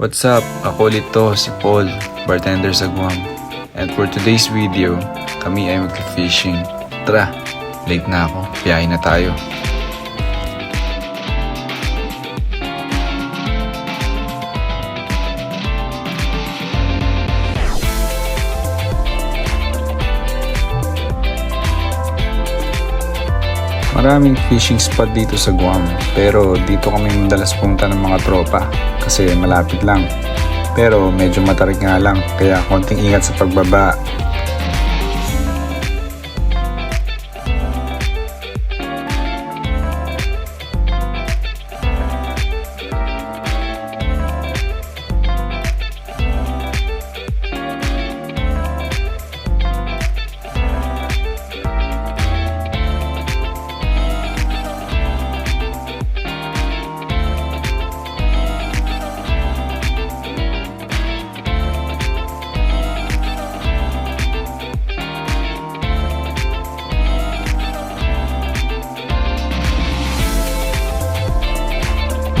What's up? Ako ulit si Paul, bartender sa Guam. And for today's video, kami ay mag-fishing. Tara, late na ako, biyahe na tayo. Maraming fishing spot dito sa Guam, pero dito kami madalas punta ng mga tropa kasi malapit lang. Pero medyo matarik nga lang, kaya konting ingat sa pagbaba.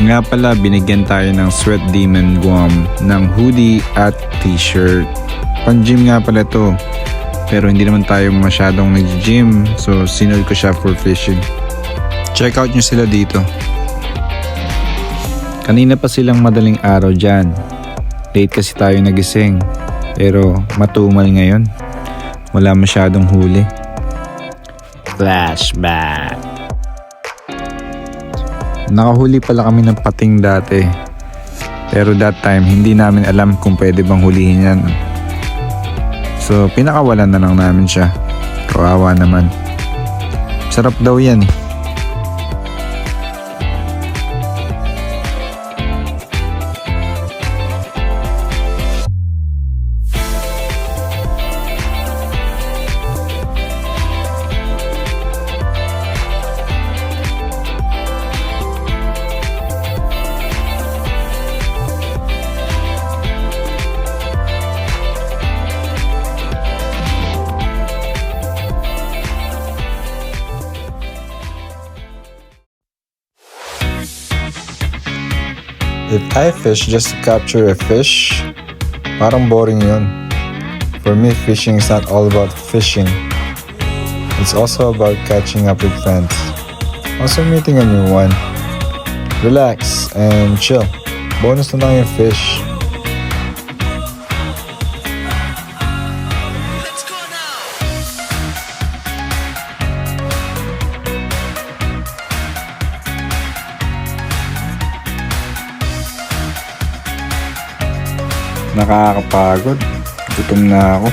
Nga pala, binigyan tayo ng Sweat Demon Guam ng hoodie at t-shirt. Pang gym nga pala to. Pero hindi naman tayo masyadong nag-gym, so sinod ko siya for fishing. Check out nyo sila dito. Kanina pa silang madaling araw dyan. Late kasi tayo nagising. Pero matumal ngayon. Wala masyadong huli. Flashback. Nakahuli pala kami ng pating dati. Pero that time, hindi namin alam kung pwede bang hulihin yan. So, pinakawalan na lang namin siya. Kawawa naman. Sarap daw yan eh. If I fish just to capture a fish, parang boring yun. For me, fishing is not all about fishing. It's also about catching up with friends. Also meeting a new one. Relax and chill. Bonus na lang yung fish. Nakakapagod. Gutom na ako.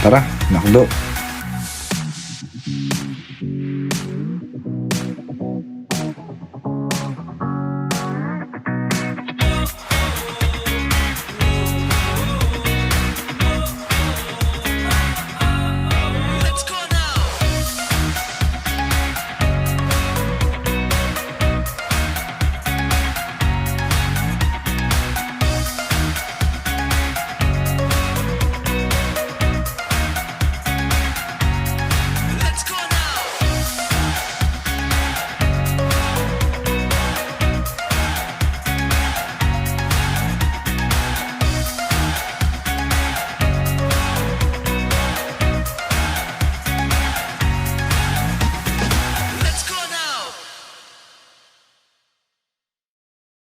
Tara, nakdo.